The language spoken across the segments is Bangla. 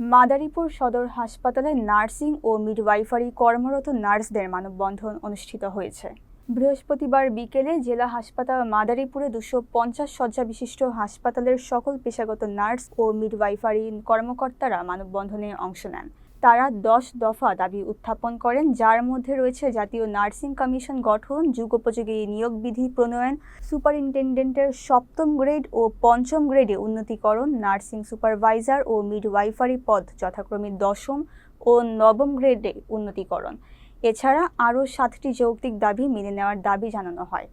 মাদারীপুর সদর হাসপাতালে নার্সিং ও মিডওয়াইফারি কর্মরত নার্সদের মানববন্ধন অনুষ্ঠিত হয়েছে। বৃহস্পতিবার বিকেলে জেলা হাসপাতাল মাদারীপুরে দুশো পঞ্চাশ শয্যা বিশিষ্ট হাসপাতালের সকল পেশাগত নার্স ও মিডওয়াইফারি কর্মকর্তারা মানববন্ধনে অংশ নেন। তারা দশ দফা দাবি উত্থাপন করেন, যার মধ্যে রয়েছে জাতীয় নার্সিং কমিশন গঠন যুগোপযোগী নিয়োগ বিধি প্রণয়ন, সুপারিনটেন্ডেন্টের সপ্তম গ্রেড ও পঞ্চম গ্রেডে উন্নতিকরণ, নার্সিং সুপারভাইজার ও মিডওয়াইফারি পদ যথাক্রমে দশম ও নবম গ্রেডে উন্নতিকরণ। এছাড়া আরও সাতটি যৌক্তিক দাবি মেনে নেওয়ার দাবি জানানো হয়।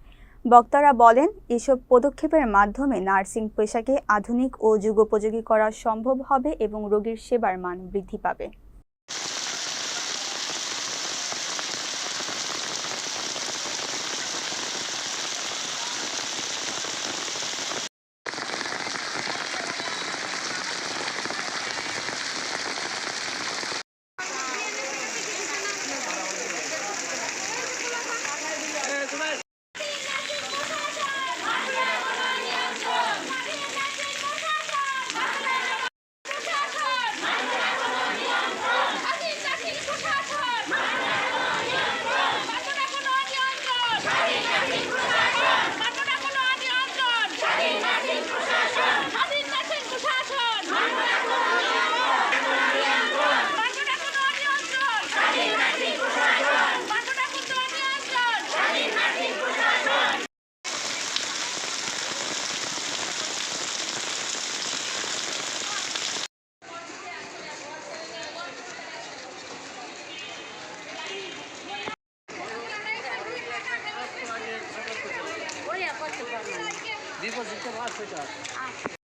বক্তারা বলেন, এসব পদক্ষেপের মাধ্যমে নার্সিং পেশাকে আধুনিক ও যুগোপযোগী করা সম্ভব হবে এবং রোগীর সেবার মান বৃদ্ধি পাবে। Viva as internacionais, já.